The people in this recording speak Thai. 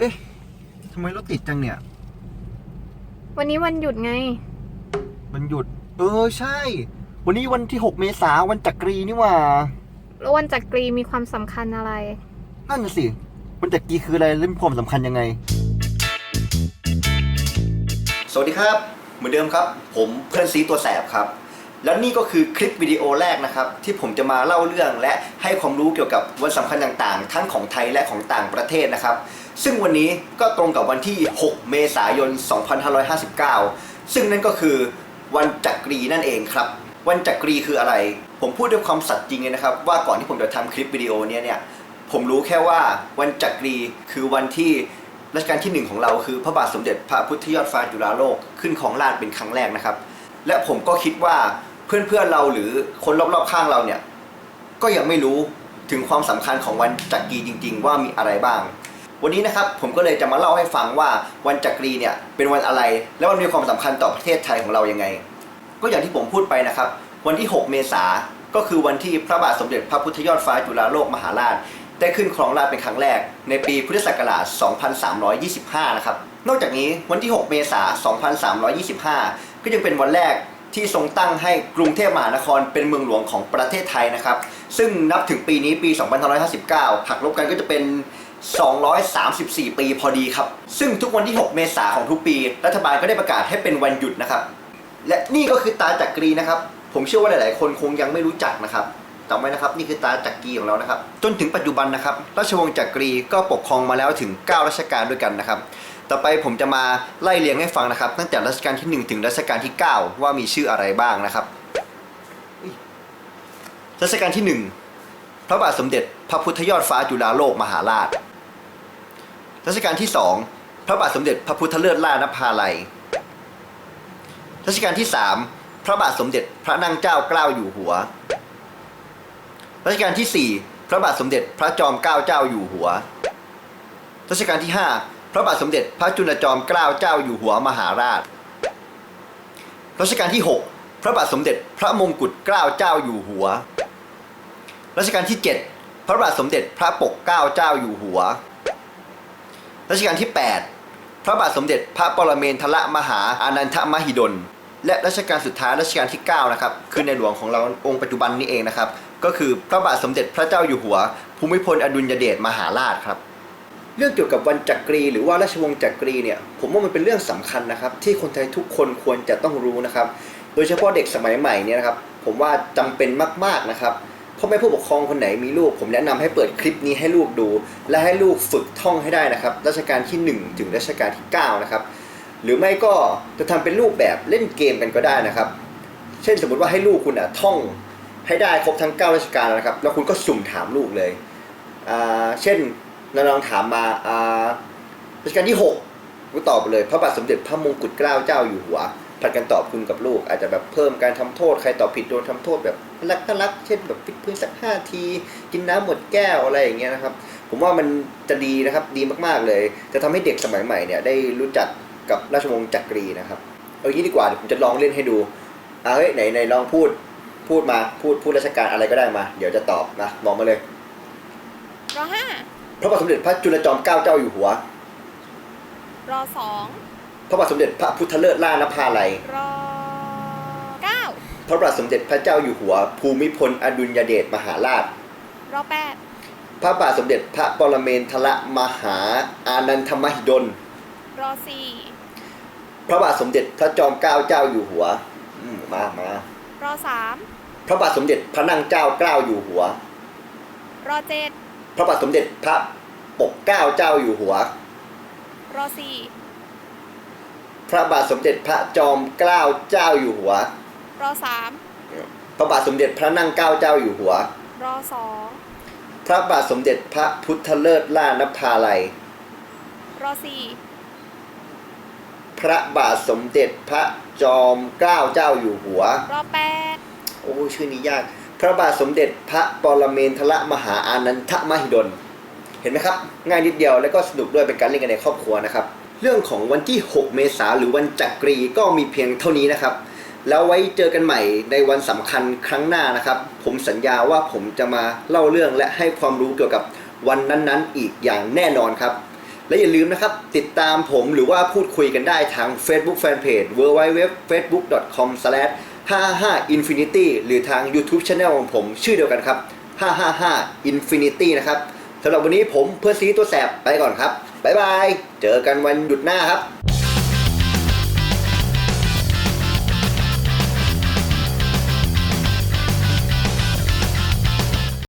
เอ๊ะทำไมรถติดจังเนี่ย วันนี้วันหยุดไง มันหยุด เออใช่ วันนี้วันที่ 6 เมษาวันจักรีนี่หว่า แล้ววันจักรีมีความสำคัญอะไร นั่นน่ะสิวันจักรีคืออะไรและมีความสำคัญยังไง สวัสดีครับ เหมือนเดิมครับ ผมเพื่อนซีตัวแสบครับ แล้วนี่ก็คือคลิปวิดีโอแรกนะครับ ที่ผมจะมาเล่าเรื่องและให้ความรู้เกี่ยวกับวันสำคัญต่างๆ ทั้งของไทยและของต่างประเทศนะครับ ซึ่งวันนี้ก็ตรงกับวันที่ 6 เมษายน 2559 ซึ่งนั่นก็คือวันจักรีนั่นเองครับ วันจักรีคืออะไร ผมพูดด้วยความสัตย์จริงเลยนะครับ ว่าก่อนที่ผมจะทำคลิปวิดีโอนี้เนี่ยผมรู้แค่ว่าวันจักรีคือวันที่รัชกาลที่หนึ่งของเราคือพระบาทสมเด็จพระพุทธยอดฟ้าจุฬาโลกขึ้นของราชเป็นครั้งแรกนะครับ และผมก็คิดว่า เพื่อนๆเราหรือคนรอบๆข้างเราเนี่ย ก็ยังไม่รู้ถึงความสำคัญของวันจักรีจริง ๆ ว่ามีอะไรบ้าง วันนี้นะครับผมก็เลยจะมาเล่าให้ฟังว่าวันจักรีเนี่ยเป็นวันอะไร และมันมีความสำคัญต่อประเทศไทยของเรายังไง ก็อย่างที่ผมพูดไปนะครับ วันที่ 6 เมษาก็คือวันที่พระบาทสมเด็จพระพุทธยอดฟ้าจุฬาโลกมหาราช ได้ขึ้นครองราชเป็นครั้งแรก ในปีพุทธศักราช 2325 นะครับ นอกจากนี้วันที่ 6 เมษายน 2325 ก็ยังเป็นวันแรก ที่ทรงตั้งให้กรุงเทพมหานครเป็นเมืองหลวงของประเทศไทยนะครับ ซึ่งนับถึงปีนี้ปี 2559 หักลบกันก็จะเป็น 234 ปีพอดีครับ ซึ่งทุกวันที่ 6 เมษายนของทุกปี รัฐบาลก็ได้ประกาศให้เป็นวันหยุดนะครับ และนี่ก็คือตาจักรีนะครับ ผมเชื่อว่าหลาย ๆ คนคงยังไม่รู้จักนะครับจำไว้นะครับนี่คือตาจักรีของเรานะครับ จนถึงปัจจุบันนะครับ ราชวงศ์จักรีก็ปกครองมาแล้วถึง 9รัชกาลด้วยกันนะครับ ต่อไปผมจะมาไล่เรียงให้ฟังนะครับ ตั้งแต่รัชกาลที่ 1 ถึงรัชกาลที่ 9 ว่ามีชื่ออะไรบ้างนะครับ รัชกาลที่ 1 พระบาทสมเด็จ พระพุทธยอดฟ้าจุฬาโลกมหาราช รัชกาลที่ 2 พระบาทสมเด็จพระพุทธเลิศล่านภาลัย รัชกาลที่ 3 พระบาทสมเด็จพระนั่งเจ้าเกล้าอยู่หัว รัชกาลที่ 4 พระบาทสมเด็จพระจอมเกล้าเจ้าอยู่หัว รัชกาลที่ 5 พระบาทสมเด็จพระจุลจอมเกล้าเจ้าอยู่หัวมหาราชรัชกาลที่ 6 พระบาทสมเด็จพระมงกุฎเกล้าเจ้าอยู่หัวรัชกาลที่ 7 พระบาทสมเด็จพระปกเกล้าเจ้าอยู่หัวรัชกาลที่ 8 พระบาทสมเด็จพระปรเมนทรมหาอานันทมหิดล และรัชกาลสุดท้ายรัชกาลที่ 9 นะครับ คือในหลวงของเราองค์ปัจจุบันนี้เองนะครับ ก็คือพระบาทสมเด็จพระเจ้าอยู่หัว ภูมิพลอดุลยเดชมหาราชครับ เรื่องเกี่ยวกับวันจักรี หรือว่าราชวงศ์จักรีเนี่ยผมว่ามันเป็นเรื่องสำคัญนะครับ ที่คนไทยทุกคนควรจะต้องรู้นะครับ โดยเฉพาะเด็กสมัยใหม่เนี่ยนะครับ ผมว่าจำเป็นมากๆนะครับพ่อแม่ผู้ปกครองคนไหนมีลูก ผมแนะนำให้เปิดคลิปนี้ให้ลูกดู และให้ลูกฝึกท่องให้ได้นะครับรัชกาลที่ 1 ถึงรัชกาลที่ 9 นะครับ หรือไม่ก็จะทำเป็นรูปแบบเล่นเกมกันก็ได้นะครับ เช่นสมมติว่าให้ลูกคุณอะท่องให้ได้ครบทั้ง 9 ราชการนะครับ แล้วคุณก็สุ่มถามลูกเลยอ่าเช่น น้องๆถามมาอ่ารัชกาลที่6ก็ตอบไปเลยพระบาทสมเด็จพระมงกุฎเกล้าเจ้าอยู่หัวผัดกันตอบคุณกับลูก อาจจะแบบเพิ่มการทำโทษใครตอบผิดโดนทำโทษแบบรักรักเช่นแบบพิดพื้นสักห้าที กินน้ำหมดแก้วอะไรอย่างเงี้ยนะครับ ผมว่ามันจะดีนะครับดีมากๆเลย จะทำให้เด็กสมัยใหม่เนี่ยได้รู้จักกับราชวงศ์จักรีนะครับเอางี้ดีกว่าเดี๋ยวผมจะลองเล่นให้ดูอ่าเฮ้ยไหนไหนลองพูดพูดมาพูดพูดราชการอะไรก็ได้มา เดี๋ยวจะตอบนะบอกมาเลยรอห้า พระบาทสมเด็จพระจุลจอมเกล้าเจ้าอยู่หัว รอสองพระบาทสมเด็จพระพุทธเลิศล่านภาลัยรอเก้าพระบาทสมเด็จพระเจ้าอยู่หัว ภูมิพลอดุลยเดชมหาราช รอแปดพระบาทสมเด็จพระปรเมนทรมหาอานันทมหิดล รอสี่พระบาทสมเด็จพระจอมเกล้าเจ้าอยู่หัวอืมมามารอสามพระบาทสมเด็จพระนั่งเจ้าเกล้าอยู่หัว รอเจ็ด พระบาทสมเด็จพระปกเกล้าเจ้าอยู่หัว รอสี่พระบาทสมเด็จพระจอมเกล้าเจ้าอยู่หัว รอสามพระบาทสมเด็จพระนั่งเกล้าเจ้าอยู่หัว รอสองพระบาทสมเด็จพระพุทธเลิศล่านภาลัย รอสี่พระบาทสมเด็จพระจอมเกล้าเจ้าอยู่หัว รอแปดโอ้ยชื่อนี้ยาก พระบาทสมเด็จพระปรเมนทรมหาอานันทมหิดล เห็นไหมครับ ง่ายนิดเดียวแล้วก็สนุกด้วยเป็นการเล่นกันในครอบครัวนะครับ เรื่องของวันที่ 6 เมษายนหรือวันจักรีก็มีเพียงเท่านี้นะครับ แล้วไว้เจอกันใหม่ในวันสำคัญครั้งหน้านะครับ ผมสัญญาว่าผมจะมาเล่าเรื่องและให้ความรู้เกี่ยวกับวันนั้นๆ อีกอย่างแน่นอนครับ และอย่าลืมนะครับ ติดตามผมหรือว่าพูดคุยกันได้ทาง Facebook Fanpage 555 Infinity หรือทาง YouTube Channel ของผมชื่อเดียวกันครับ 555 infinity นะครับสำหรับวันนี้ผมเพื่อนซีตัวแสบไปก่อนครับ บ๊ายบาย เจอกันวันหยุดหน้าครับ